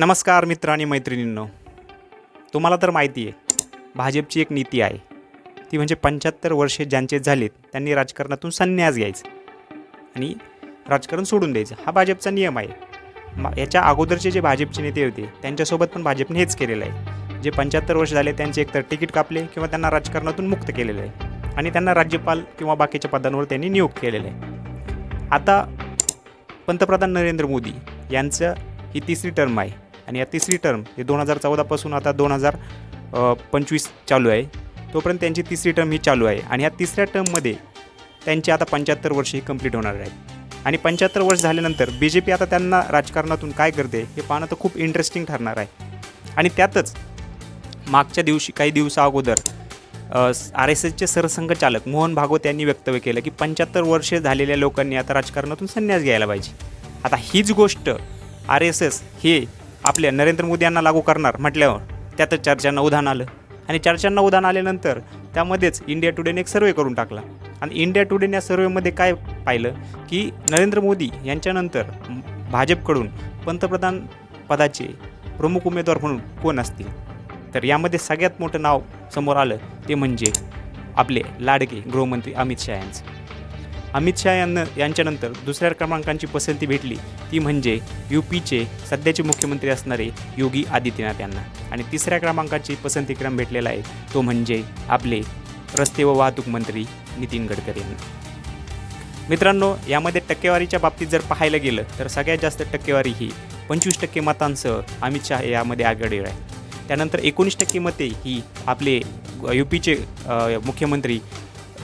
नमस्कार मित्र आणि मैत्रिणींनो. तुम्हाला तर माहिती आहे भाजपची एक नीती आहे. ती म्हणजे पंच्याहत्तर वर्षे ज्यांचे झालेत त्यांनी राजकारणातून संन्यास घ्यायचा आणि राजकारण सोडून द्यायचं. हा भाजपचा नियम आहे. मा याच्या अगोदरचे जे भाजपचे नेते होते त्यांच्यासोबत पण भाजपने हेच केलेलं आहे. जे पंच्याहत्तर वर्ष झाले त्यांचे एकतर तिकीट कापले किंवा त्यांना राजकारणातून मुक्त केलेलं आहे. आणि त्यांना राज्यपाल किंवा बाकीच्या पदांवर त्यांनी नियुक्त केलेलं आहे. आता पंतप्रधान नरेंद्र मोदी यांचं ही तिसरी टर्म आहे. आणि या तिसरी टर्म हे दोन हजार चौदापासून आता दोन हजार पंचवीस चालू आहे. तोपर्यंत त्यांची तिसरी टर्म ही चालू आहे. आणि या तिसऱ्या टर्ममध्ये त्यांची आता पंच्याहत्तर वर्ष ही कंप्लीट होणार आहे आणि पंच्याहत्तर वर्ष झाल्यानंतर बी जे पी आता त्यांना राजकारणातून काय करते हे पाहणं तर खूप इंटरेस्टिंग ठरणार आहे. आणि त्यातच मागच्या दिवशी काही दिवसा अगोदर आर एस एसचे सरसंघचालक मोहन भागवत यांनी वक्तव्य केलं की पंच्याहत्तर वर्षे झालेल्या लोकांनी आता राजकारणातून संन्यास घ्यायला पाहिजे. आता हीच गोष्ट आर एस एस हे आपल्या नरेंद्र मोदी यांना लागू करणार म्हटल्यावर त्यातच चर्चांना उधाण आलं. आणि चर्चांना उधाण आल्यानंतर त्यामध्येच इंडिया टुडेने एक सर्वे करून टाकला. आणि इंडिया टुडेने या सर्वेमध्ये काय पाहिलं? की नरेंद्र मोदी यांच्यानंतर भाजपकडून पंतप्रधान पदाचे प्रमुख उमेदवार म्हणून कोण असतील? तर यामध्ये सगळ्यात मोठं नाव समोर आलं ते म्हणजे आपले लाडके गृहमंत्री अमित शहा यांचं. अमित शहा यांना यांच्यानंतर दुसऱ्या क्रमांकांची पसंती भेटली. ती म्हणजे यू पीचे सध्याचे मुख्यमंत्री असणारे योगी आदित्यनाथ यांना. आणि तिसऱ्या क्रमांकाची पसंतीक्रम भेटलेला आहे तो म्हणजे आपले रस्ते व वाहतूक मंत्री नितीन गडकरी यांना. मित्रांनो यामध्ये टक्केवारीच्या बाबतीत जर पाहायला गेलं तर सगळ्यात जास्त टक्केवारी ही पंचवीस टक्के मतांसह अमित शहा यामध्ये आघाडीवर आहे. त्यानंतर एकोणीस टक्के मते ही आपले यू पीचे मुख्यमंत्री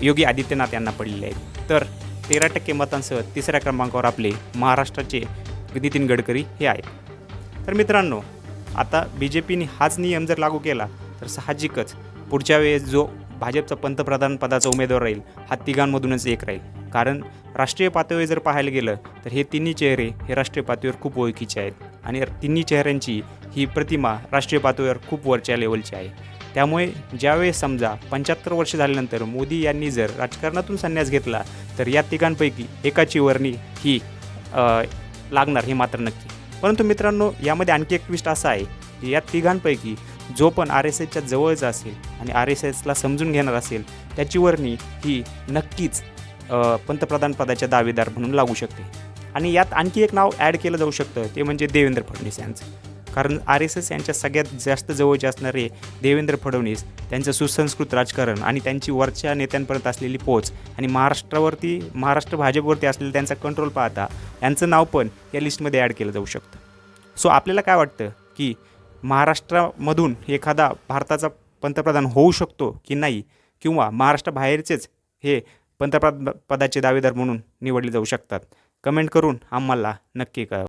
योगी आदित्यनाथ यांना पडलेले आहेत. तर तेरा टक्के मतांसह तिसऱ्या क्रमांकावर आपले महाराष्ट्राचे नितीन गडकरी हे आहेत. तर मित्रांनो आता बी जे पीने हाच नियम जर लागू केला तर साहजिकच पुढच्या वेळेस जो भाजपचा पंतप्रधान पदाचा उमेदवार राहील हा तिघांमधूनच एक राहील. कारण राष्ट्रीय पातळीवर जर पाहायला गेलं तर हे तिन्ही चेहरे हे राष्ट्रीय पातळीवर खूप ओळखीचे आहेत. आणि तिन्ही चेहऱ्यांची ही प्रतिमा राष्ट्रीय पातळीवर खूप वरच्या लेवलची आहे. त्यामुळे ज्यावेळेस समजा पंच्याहत्तर वर्ष झाल्यानंतर मोदी यांनी जर राजकारणातून संन्यास घेतला तर या तिघांपैकी एकाची वर्णी ही लागणार हे मात्र नक्की. परंतु मित्रांनो यामध्ये आणखी एक ट्विस्ट असा आहे की या तिघांपैकी जो पण आर एस एसच्या जवळचा असेल आणि आर एस एसला समजून घेणार असेल त्याची वर्णी ही नक्कीच पंतप्रधानपदाच्या दावेदार म्हणून लागू शकते. आणि यात आणखी एक नाव ॲड केलं जाऊ शकतं ते म्हणजे देवेंद्र फडणवीस यांचं. कारण आर एस एस यांच्या सगळ्यात जास्त जवळचे असणारे देवेंद्र फडणवीस त्यांचं सुसंस्कृत राजकारण आणि त्यांची वरच्या नेत्यांपर्यंत असलेली पोच आणि महाराष्ट्रावरती महाराष्ट्र भाजपवरती असलेला त्यांचा कंट्रोल पाहता यांचं नाव पण या लिस्टमध्ये ॲड केलं जाऊ शकतं. सो आपल्याला काय वाटतं की महाराष्ट्रामधून एखादा भारताचा पंतप्रधान होऊ शकतो की नाही? किंवा महाराष्ट्राबाहेरचेच हे पंतप्रधान पदाचे दावेदार म्हणून निवडले जाऊ शकतात? कमेंट करून आम्हाला नक्की कळवा.